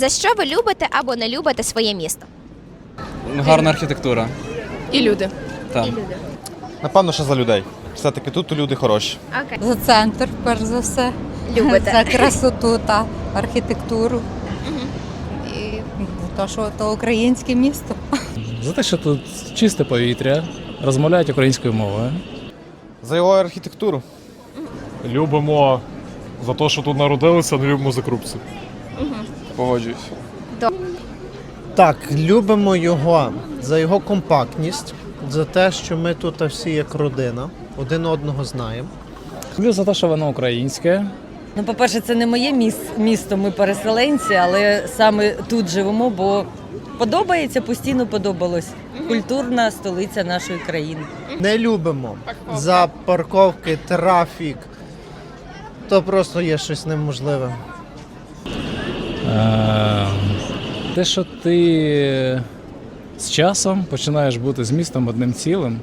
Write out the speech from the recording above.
За що ви любите або не любите своє місто? Гарна архітектура. І люди. Так. Напевно, що за людей. Все-таки тут люди хороші. Окей. За центр, перш за все. Любите. За красоту та архітектуру. І за те, що то українське місто. За те, що тут чисте повітря, розмовляють українською мовою. За його архітектуру. Любимо за те, що тут народилися, не любимо за корупцію. Погоджуюсь. Так, любимо його за його компактність, за те, що ми тут всі як родина, один одного знаємо. Люблю за те, що воно українське. Ну, по-перше, це не моє міс- місто, ми переселенці, але саме тут живемо, бо подобається, постійно подобалось. Культурна столиця нашої країни. Не любимо за парковки, трафік. То просто є щось неможливе. Те, що ти з часом починаєш бути з містом одним цілим,